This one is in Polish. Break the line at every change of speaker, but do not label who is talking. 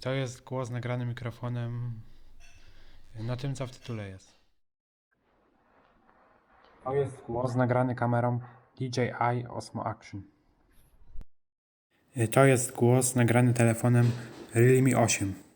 To jest głos nagrany mikrofonem na tym, co w tytule jest. To jest głos nagrany kamerą DJI Osmo Action. To jest głos nagrany telefonem Realme 8.